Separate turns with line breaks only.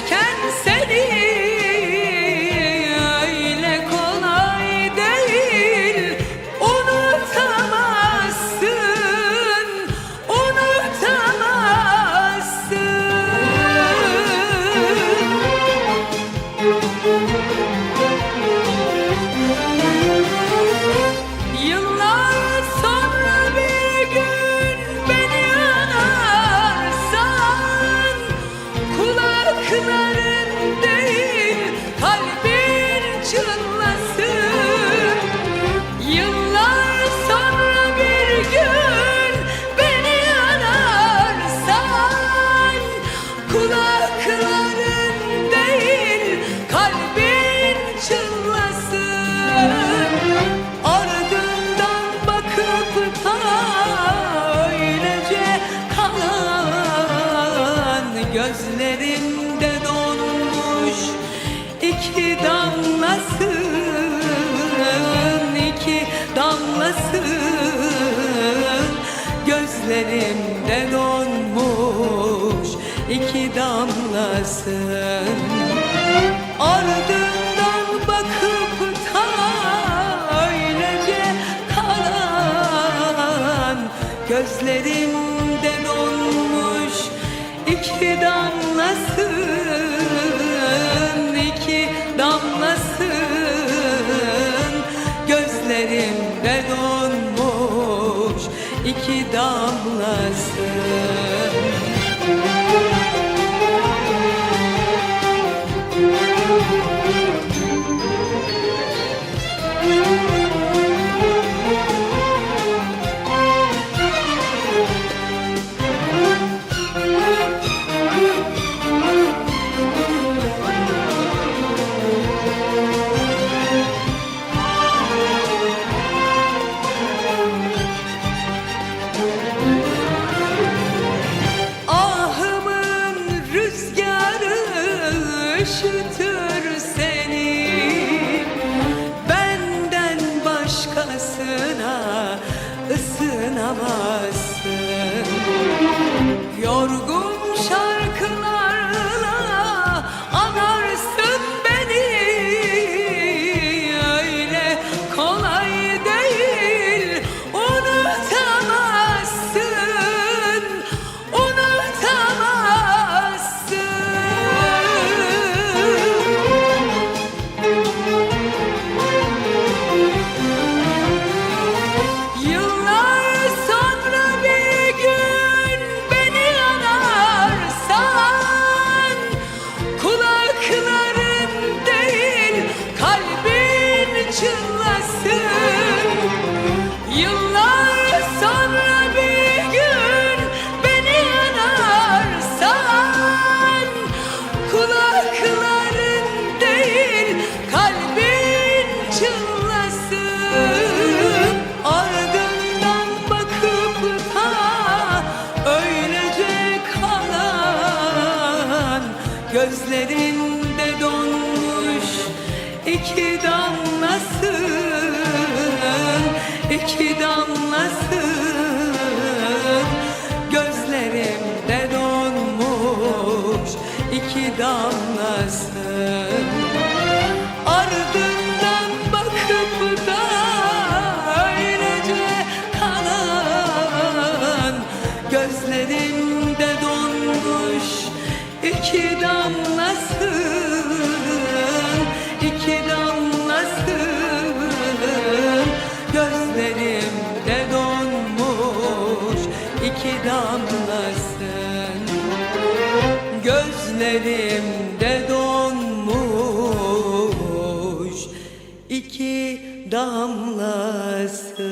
gelmişken sen iki damlasın iki damlasın. Gözlerimde donmuş iki damlasın. Ardından bakıp ta öylece kalan gözlerimde donmuş iki damlasın. iki damla Gözlerinde donmuş iki damlasın İki damlasın. damlasın Gözlerimde donmuş iki damlasın.